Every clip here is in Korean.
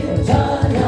John.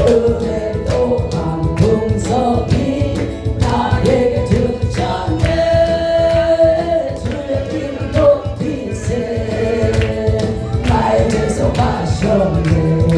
오늘도 황금석이 나에게 주자네 주의 길도 빛에. 나의 죄송 하셨네